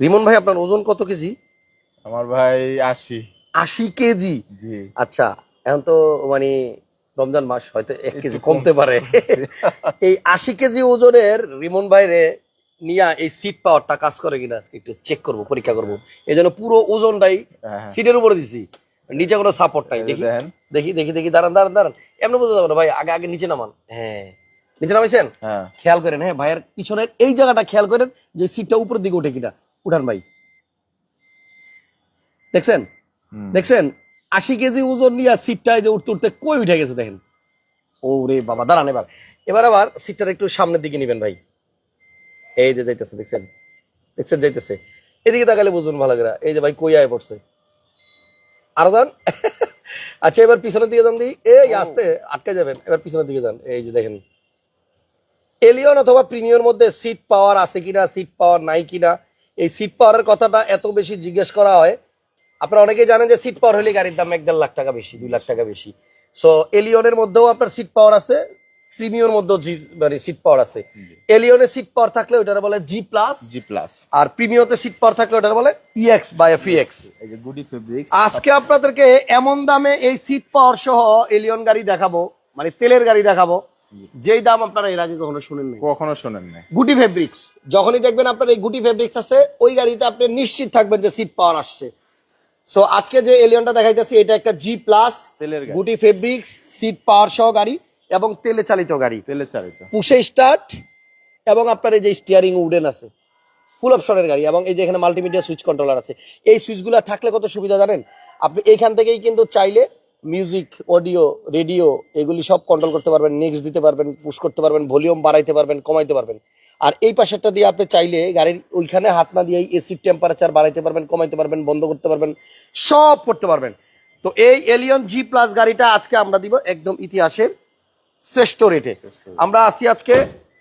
রিমন ভাই আপনার ওজন কত কেজি? আমার ভাই আশি। আশি কেজি? আচ্ছা এখন তো মানে রমজান মাস হয়তো এক কেজি কমতে পারে। এই আশি কেজি ওজনের রিমন ভাইরে নিয়ে এই সিট পাওয়ারটা কাজ করে কিনা আজকে একটু চেক করব পরীক্ষা করব। এই জন্য পুরো ওজনটাই হ্যাঁ, সিটের উপরে দিছি। নিচে কোনো সাপোর্ট নাই। দেখি। দেখি দেখি দেখি। দাঁড়ান দাঁড়ান দাঁড়ান। এমনি বোঝা যাবে না ভাই আগে আগে নিচে নামান। হ্যাঁ। নিচে নামাইছেন? হ্যাঁ। খেয়াল করেন হ্যাঁ ভাইয়ের পিছনের এই জায়গাটা খেয়াল করেন যে সিটটা উপরের দিকে উঠে কিনা। উঠান ভাই। দেখছেন? দেখছেন? আশি কেজি ওজন নিয়ে সিটটা যে উঠতে উঠতে কই উঠে গেছে দেখেন। ও রে বাবা দাঁড়ান এবার। এবার আবার সিটটার একটু সামনের দিকে নিবেন ভাই। এই যে যাইতেছে দেখছেন? দেখছেন যাইতেছে? এদিকে তাকালে বুঝবেন ভালো করে। এই যে ভাই কই আয় পড়ছে? আর যান আচ্ছা এবার পিছনের দিকে যান দিই এই। আস্তে আটকে যাবেন। এবার পিছনের দিকে যান। এই যে দেখেন। এলিয়ন অথবা প্রিমিয়র মধ্যে সিট পাওয়ার আছে কিনা সিট পাওয়ার নাই কিনা এই সিট পাওয়ারের কথাটা এত বেশি জিজ্ঞেস করা হয়। আপনারা অনেকেই জানেন যে সিট পাওয়ার হলে গাড়ির দাম এক দেড় লাখ টাকা বেশি দুই লাখ টাকা বেশি। সো এলিয়নের মধ্যেও আপনার সিট পাওয়ার আছে প্রিমিয়র মধ্যেও জি মানে সিট পাওয়ার আছে। এলিয়নে সিট পাওয়ার থাকলে ওটার বলে জি প্লাস জি প্লাস আর প্রিমিয়তে সিট পাওয়ার থাকলে ওটার বলে ইএক্স বা এফইএক্স এই যে গুডি ফেব্রিক্স আজকে আপনাদেরকে এমন দামে এই সিট পাওয়ার সহ এলিয়ন গাড়ি দেখাবো মানে তেলের গাড়ি দেখাবো। যেই দাম আপনারা এর আগে কখনো শুনেন নাই কখনো শোনেন নাই গুটি ফেব্রিক্স যখনই দেখবেন আপনার এই গুটি ফেব্রিক্স আছে ওই গাড়িতে আপনি নিশ্চিত থাকবেন যে সিট পাওয়ার আসছে। সো আজকে যে এলিয়নটা দেখাইতেছি এটা একটা জি প্লাস গুটি ফেব্রিক্স সিট পাওয়ার সহ গাড়ি এবং তেলে চালিত গাড়ি। তেলের চালিত। পুষে স্টার্ট এবং আপনার এই যে স্টিয়ারিং উডেন আছে ফুল অপশনের গাড়ি এবং এই যে এখানে মাল্টিমিডিয়া সুইচ কন্ট্রোলার আছে। এই সুইচগুলো থাকলে কত সুবিধা জানেন? আপনি এইখান থেকেই কিন্তু চাইলে মিউজিক অডিও রেডিও এগুলি সব কন্ট্রোল করতে পারবেন নেক্সট দিতে পারবেন পুশ করতে পারবেন ভলিউম বাড়াইতে পারবেন কমাইতে পারবেন। আর এই পাশেরটা দিয়ে আপনি চাইলে গাড়ির ওইখানে হাত না দিয়ে এসির টেম্পারেচার বাড়াইতে পারবেন কমাইতে পারবেন বন্ধ করতে পারবেন সব করতে পারবেন। তো এই এলিয়ন জি প্লাস গাড়িটা আজকে আমরা দিব একদম ইতিহাসের শ্রেষ্ঠ রেটে আমরা আছি আজকে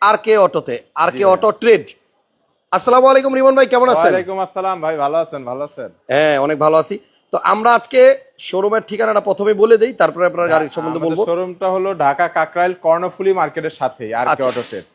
আর কে অটোতে আর কে অটো ট্রেড আসসালামু আলাইকুম রিমন ভাই কেমন আছেন? ওয়ালাইকুম আসসালাম ভাই ভালো আছেন ভালো আছেন। হ্যাঁ অনেক ভালো আছি। তো আমরা আজকে শোরুমের ঠিকানাটা প্রথমে বলে দেই তারপরে আপনার গাড়ির সম্বন্ধে বলব। শোরুমটা হলো ঢাকা কাকরাইল কর্ণফুলি মার্কেটের সাথেই আর কে আচ্ছা। অটো টেট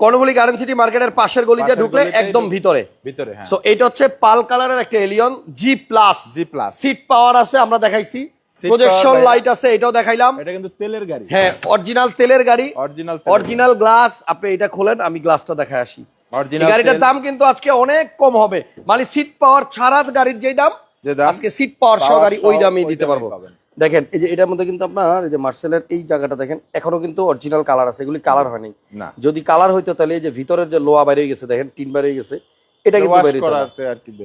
কর্ণফুলি গার্ডেন সিটি মার্কেটের পাশের গলি দিয়ে ঢুকলে একদম ভিতরে। ভিতরে হ্যাঁ। সো এটা হচ্ছে পাল কালারের একটা Allion G plus G plus seat power আছে আমরা দেখাইছি। প্রজেকশন লাইট আছে এটাও দেখাইলাম। এটা কিন্তু তেলের গাড়ি। হ্যাঁ অরিজিনাল তেলের গাড়ি। অরিজিনাল অরিজিনাল গ্লাস আপনি এটা খোলেন আমি গ্লাসটা দেখাই আসি। অরিজিনাল গাড়িটার দাম কিন্তু আজকে অনেক কম হবে। মানে সিট পাওয়ার ছাড়া গাড়ির যেই দাম যে আজকে সিট পাওয়ার সহ গাড়ি ওই দামেই দিতে পারব। দেখেন এই যে এটার মধ্যে কিন্তু আপনার এই যে মার্সেলের এই জায়গাটা দেখেন এখনও কিন্তু অরিজিনাল কালার আছে এগুলি কালার হয়নি। যদি কালার হইতো তাহলে এই যে ভিতরের যে লোয়া বাইরে গেছে দেখেন টিন বাইরে গেছে এটা কিন্তু বের-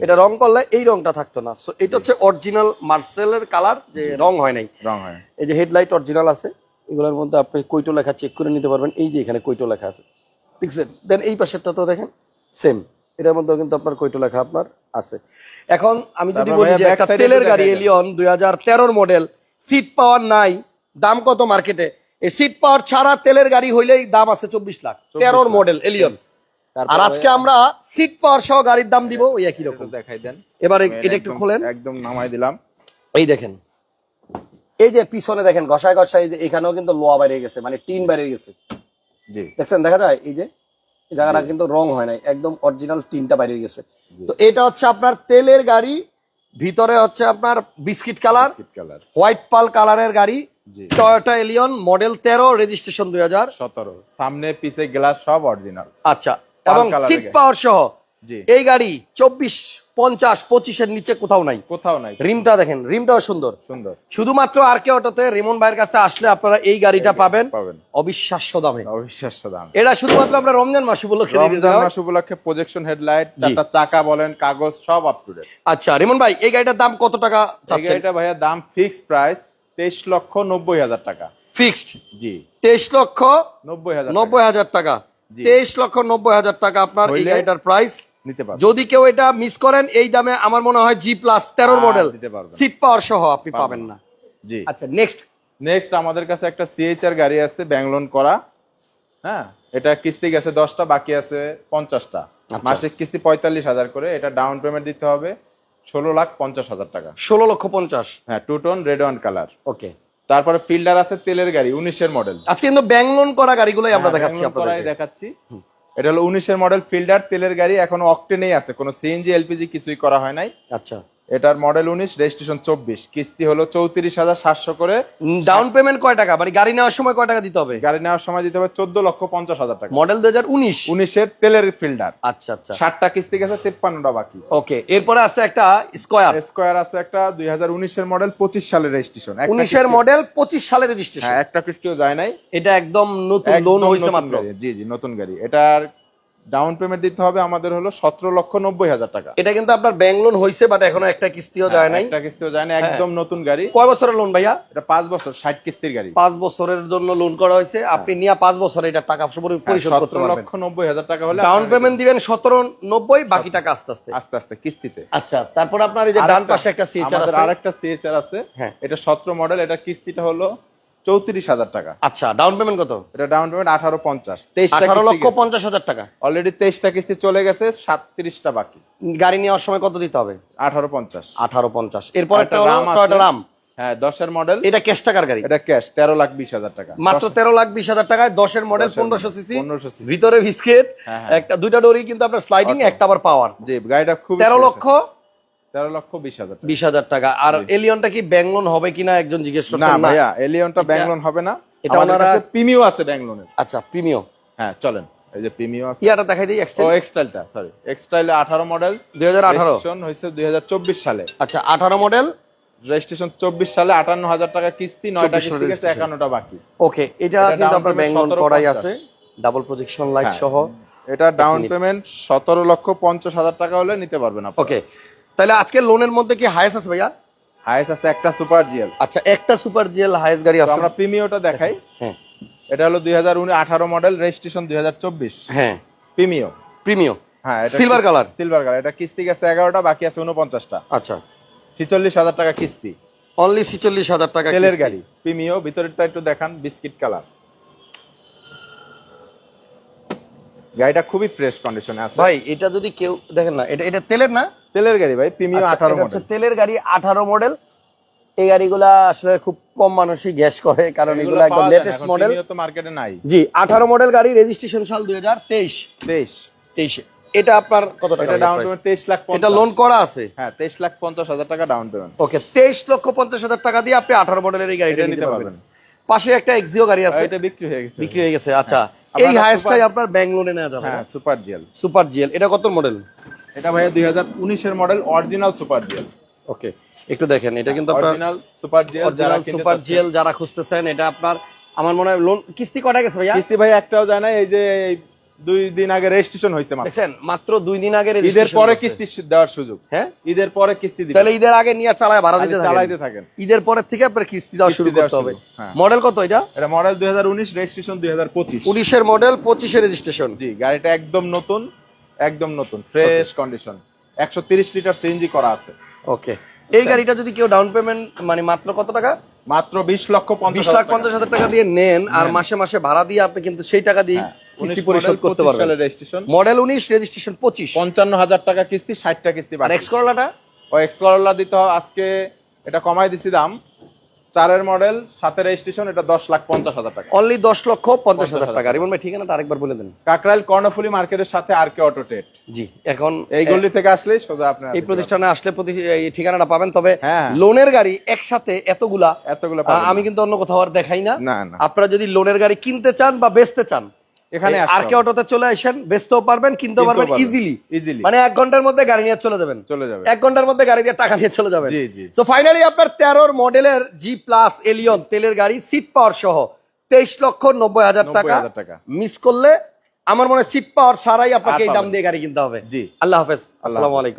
এটা রং করলে এই রংটা থাকতো না। সো এটা হচ্ছে অরিজিনাল মার্সেলের কালার যে রং হয় নাই। রং হয় এই যে হেডলাইট অরিজিনাল আছে এগুলোর মধ্যে আপনি কৈটো লেখা চেক করে নিতে পারবেন। এই যে এখানে কৈটো লেখা আছে। দেখছেন? দেন এই পাশেরটা তো দেখেন সেম এটার মধ্যে কিন্তু আপনার কৈটো লেখা আপনার আছে। এখন আমি যদি বলি যে একটা তেলের গাড়ি এলিয়ন দুই হাজার তেরোর মডেল সিট পাওয়ার নাই দাম কত মার্কেটে এই সিট পাওয়ার ছাড়া তেলের গাড়ি হইলেই দাম আছে চব্বিশ লাখ। 24 তেরোর মডেল এলিয়ন। আর আজকে আমরা সিট পাওয়ার সহ গাড়ির দাম দিব ওই একই রকম। দেখাই দেন। এবারে এটা একটু খোলেন। একদম নামাই দিলাম। এই দেখেন। এই যে পিছনে দেখেন ঘষায় ঘষায় যে এখানেও কিন্তু লোয়া বাইরে গেছে মানে টিন বাইরে গেছে। জি। দেখছেন দেখা যায়? এই যে জায়গাটা কিন্তু রং হয় নাই একদম অরিজিনাল টিনটা বাইরে গেছে। তো এটা হচ্ছে আপনার তেলের গাড়ি ভিতরে হচ্ছে আপনার biscuit colour colour. White pearl কালারের গাড়ি টয়োটা এলিয়ন মডেল তেরো রেজিস্ট্রেশন দুই হাজার। সতেরো। সামনে পিছে গ্লাস সব অরিজিনাল আচ্ছা এবং সিট পাওয়ার সহ এই গাড়ি চব্বিশ পঞ্চাশ পঁচিশের নিচে কোথাও নাই। কোথাও নাই। রিমটা দেখেন রিমটাও সুন্দর। সুন্দর। শুধুমাত্র আর কে অটোতে রিমন ভাইয়ের কাছে আসলে আপনারা এই গাড়িটা পাবেন। পাবেন। অবিশ্বাস্য দামে। অবিশ্বাস্য দাম। এটা শুধুমাত্র আমরা রমজান মাস উপলক্ষে রমজান মাস উপলক্ষে প্রজেকশন হেডলাইট। চারটা চাকা বলেন কাগজ সব আপ টু ডেট আচ্ছা রিমন ভাই এই গাড়িটার দাম কত টাকা এই গাড়িটা ভাইয়া দাম ফিক্সড প্রাইস তেইশ লক্ষ নব্বই হাজার টাকা। ফিক্সড জি। তেইশ লক্ষ নব্বই হাজার নব্বই হাজার টাকা। তেইশ লক্ষ নব্বই হাজার টাকা আপনার এই গাড়িটার প্রাইস নিতে পারবেন। যদি কেউ এটা মিস করেন এই দামে আমার মনে হয় জি প্লাস তেরো মডেল দিতে পারবেন। সিট পাওয়ার সহ আপনি পাবেন না। জি। আচ্ছা নেক্সট নেক্সট আমাদের কাছে একটা সিএইচআর গাড়ি আছে ব্যাংলোন করা। হ্যাঁ এটা কিস্তি গেছে দশটা বাকি আছে পঞ্চাশটা। আচ্ছা। মাসিক কিস্তি পঁয়তাল্লিশ হাজার করে এটা ডাউন পেমেন্ট দিতে হবে ষোলো লাখ পঞ্চাশ হাজার টাকা। ষোলো লক্ষ পঞ্চাশ। হ্যাঁ two tone red one colour okay. তারপরে ফিল্ডার আছে তেলের গাড়ি উনিশের মডেল আজকে কিন্তু ব্যাংলোন করা গাড়িগুলোই আমরা দেখাচ্ছি হ্যাঁ, দেখাচ্ছি। এটা হলো উনিশের মডেল ফিল্ডার তেলের গাড়ি, এখনও অক্টেনেই আছে, কোনো সিএনজি এলপিজি কিছুই করা হয় নাই। আচ্ছা। এটার মডেল উনিশ রেজিস্ট্রেশন চব্বিশ। কিস্তি হলো চৌত্রিশ হাজার সাতশো করে। ডাউন পেমেন্ট কয় টাকা? মানে গাড়ি নেওয়ার সময় কয় টাকা দিতে হবে? গাড়ি নেওয়ার সময় দিতে হবে চোদ্দ লক্ষ পঞ্চাশ হাজার টাকা। মডেল দু হাজার উনিশ? উনিশের তেলের ফিল্ডার আচ্ছা আচ্ছা। ষাটটা কিস্তি গেছে তিপ্পান্নটা বাকি। ওকে এরপরে আছে একটা স্কোয়ার। স্কোয়ার আছে একটা দুই হাজার উনিশের মডেল পঁচিশ সালের রেজিস্ট্রেশন। উনিশের মডেল পঁচিশ সালের রেজিস্ট্রেশন। হ্যাঁ একটা কিস্তিও যায় নাই। এটা একদম নতুন লোন হয়েছে মাত্র। জি জি নতুন গাড়ি। এটার ডাউন পেমেন্ট দিতে হবে আমাদের হলো সতেরো লক্ষ নব্বই হাজার টাকা। এটা কিন্তু আপনার ব্যাংক লোন হয়েছে বাট এখনও একটা কিস্তিও যায় নাই। হ্যাঁ, একটা কিস্তিও যায় না একদম নতুন গাড়ি। কয় বছরের লোন ভাইয়া? এটা পাঁচ বছর ষাট কিস্তির গাড়ি। পাঁচ বছরের জন্য লোন করা হয়েছে। আপনি নিয়ে পাঁচ বছরে এটা টাকা পরিশোধ করতে সতেরো পারবেন। লক্ষ নব্বই হাজার টাকা হলে ডাউন পেমেন্ট দিবেন সতেরো নব্বই বাকি টাকা আস্তে আস্তে। আস্তে আস্তে কিস্তিতে। আচ্ছা তারপর আপনার এই যে ডান পাশে একটা সিএচআর আছে। আরেকটা সিএচআর আছে। হ্যাঁ। এটা সতেরো মডেল এটা কিস্তিটা হলো চৌত্রিশ হাজার টাকা। আচ্ছা ডাউন পেমেন্ট কত? এটা ডাউন পেমেন্ট আঠারো পঞ্চাশ। আঠারো লক্ষ পঞ্চাশ হাজার টাকা। অলরেডি তেইশটা কিস্তি চলে গেছে সাতত্রিশটা বাকি। গাড়ি নেওয়ার সময় কত দিতে হবে? আঠারো পঞ্চাশ। আঠারো পঞ্চাশ। এরপর একটা রাম হ্যাঁ দশের মডেল এটা ক্যাশ টাকার গাড়ি? এটা ক্যাশ তেরো লাখ বিশ হাজার টাকা। মাত্র তেরো লাখ বিশ হাজার টাকায় দশের মডেল পনেরোশো সিসি 1500 cc ভিতরে বিস্কিট হ্যাঁ, হ্যাঁ। একটা দুইটা ডোরি কিন্তু আপনার স্লাইডিং একটা আবার পাওয়ার জি গাড়িটা খুব তেরো লক্ষ তেরো লক্ষ বিশ হাজার বিশ হাজার টাকা। আর এলিয়নটা কি ব্যাংক লোন হবে কিনা একজন জিজ্ঞেস না করছেন? না ভাইয়া এলিয়নটা এটা- ব্যাংক লোন হবে না। এটা আমাদের কাছে প্রিমিও আছে ব্যাংক লোনের আচ্ছা প্রিমিয়াম হ্যাঁ চলেন। এই যে প্রিমিও আছে। ইয়াটা দেখাই দিই ও এক্সটাইলটা সরি এক্সটাইলে আঠারো মডেল দুই হাজার আঠারো। রেজিস্ট্রেশন হয়েছে দুই হাজার চব্বিশ সালে। আচ্ছা আঠারো মডেল রেজিস্ট্রেশন চব্বিশ সালে আটান্ন হাজার টাকা কিস্তি নয়টা 24 কিস্তি গেছে registration। একান্নটা বাকি। ওকে এটা কিন্তু আপনার payment ব্যাংক লোন 17 করাই আছে ডাবল প্রজেকশন লাইট। সহ। এটা ডাউন পেমেন্ট সতেরো লক্ষ পঞ্চাশ হাজার টাকা হলে নিতে পারবেন আপনি ওকে তাহলে আজকে লোনের মধ্যে কি হায়েস্ট আছে ভাইয়া? হাইস আছে একটা সুপার জিএল আচ্ছা একটা সুপার জিএল হায়েস্ট গাড়ি আছে আমরা প্রিমিওটা দেখাই। হ্যাঁ। এটা হলো দুই হাজার আঠারো মডেল রেজিস্ট্রেশন দুই হাজার চব্বিশ। হ্যাঁ। প্রিমিও প্রিমিয়াম হ্যাঁ এটা সিলভার কালার সিলভার কালার এটা কিস্তি গেছে এগারোটা বাকি আছে উনপঞ্চাশটা আচ্ছা। ছিচল্লিশ হাজার টাকা কিস্তি। অনলি ছিচল্লিশ হাজার টাকা তেলের। গাড়ি প্রিমিও ভিতরেরটা একটু দেখান বিস্কিট কালার। গাড়িটা খুবই ফ্রেশ কন্ডিশনে আছে। ভাই এটা যদি কেউ দেখেন না এটা এটা তেলের না? তেলের গাড়ি ভাই আচ্ছা, আঠারো এটা হচ্ছে তেলের গাড়ি আঠারো মডেল এই গাড়িগুলা আসলে খুব কম মানুষই গ্যাস করে কারণ এগুলো একদম লেটেস্ট মডেল তো মার্কেটে নাই। জি আঠারো মডেল গাড়ি রেজিস্ট্রেশন সাল দুই হাজার তেইশ। তেইশ। তেইশে। এটা আপনার কত টাকা এটা ডাউন পেমেন্ট তেইশ লাখ এটা লোন করা আছে? হ্যাঁ তেইশ লাখ পঞ্চাশ হাজার টাকা ডাউন পেমেন্ট ওকে তেইশ লক্ষ পঞ্চাশ হাজার টাকা দিয়ে আপনি আঠারো মডেলের এই গাড়িটা নিতে পারবেন। পাশে একটা এক্সিও গাড়ি আছে। এটা বিক্রি হয়ে গেছে। বিক্রি হয়ে গেছে আচ্ছা। আপনার এই super- আপনার ব্যাংক লোনে নেওয়া যাবে হ্যাঁ সুপার জিএল। সুপার জিএল এটা কত মডেল এটা ভাইয়া দুই হাজার উনিশের model original super GL. Okay একটু দেখেন এটা কিন্তু আপনার অরিজিনাল সুপার জিএল যারা সুপার জিএল যারা খুঁজতেছেন এটা আপনার আমার মনে হয় লোন কিস্তি কটা গেছে ভাইয়া? কিস্তি ভাই একটাও যায় না এই যে দুই দিন আগে রেজিস্ট্রেশন হয়েছে মাত্র। দেখছেন মাত্র দুই দিন আগে ঈদের পরে কিস্তি দেওয়ার সুযোগ। হ্যাঁ? ঈদের পরে কিস্তি দিবেন। তাহলে ঈদের আগে নিয়ে চালায় ভাড়া দিতে চালাইতে থাকেন। থাকেন ঈদের পরের থেকে আপনার কিস্তি দেওয়া শুরু করতে হবে। হ্যাঁ। মডেল কত এটা? এটা মডেল দুই হাজার উনিশ রেজিস্ট্রেশন দুই হাজার পঁচিশ। উনিশের মডেল পঁচিশে রেজিস্ট্রেশন জি গাড়িটা একদম নতুন একদম নতুন ফ্রেশ কন্ডিশন একশো তিরিশ লিটার সিএনজি করা আছে। ওকে এই গাড়িটা যদি কেউ ডাউন পেমেন্ট মানে মাত্র কত টাকা? মাত্র বিশ লক্ষ বিশ পঞ্চাশ লাখ পঞ্চাশ হাজার টাকা দিয়ে নেন আর মাসে মাসে ভাড়া দিয়ে আপনি কিন্তু সেই টাকা দিয়ে হ্যাঁ, কিস্তি পরিশোধ করতে পারবেন। মডেল উনিশ রেজিস্ট্রেশন পঁচিশ। পঞ্চান্ন হাজার টাকা কিস্তি ষাটটা কিস্তি আর এক্স করলাটা ও এক্স করোলা দিতে হয় আজকে এটা কমাই দিছি দাম। চারের মডেল সাথে রেজিস্ট্রেশন এটা দশ লাখ পঞ্চাশ হাজার টাকা। অনলি দশ লক্ষ পঞ্চাশ হাজার টাকা। রিমন ভাই ঠিকানাটা আরেকবার বলে দেন। কাকরাইল কর্ণফুলি মার্কেটের সাথে আর কে অটো টেট জি এখন এই গল্লি থেকে আসলে সোজা আপনার এই প্রতিষ্ঠানে আসলে প্রতি এই ঠিকানাটা পাবেন তবে হ্যাঁ। লোনের গাড়ি একসাথে এতগুলা এতগুলো আমি কিন্তু অন্য কোথাও আর দেখাই না। আপনারা যদি লোনের গাড়ি কিনতে চান বা বেচতে চান এখানে আর কে অটোতে চলে আসেন বেচতেও পারবেন কিনতেও পারবেন ইজিলি ইজিলি মানে এক ঘণ্টার মধ্যে গাড়ি নিয়ে চলে যাবেন। চলে যাবে এক ঘণ্টার মধ্যে গাড়ি দিয়ে টাকা নিয়ে চলে যাবেন। জি জি। তো ফাইনালি আপনার তেরোর মডেলের জি প্লাস এলিয়ন তেলের গাড়ি সিট পাওয়ার সহ তেইশ লক্ষ নব্বই হাজার টাকা মিস করলে আমার মনে হয় সিট পাওয়ার সারাই আপনাকে এই দাম দিয়ে গাড়ি কিনতে হবে। জি। আল্লাহ হাফেজ। আসসালামু আলাইকুম।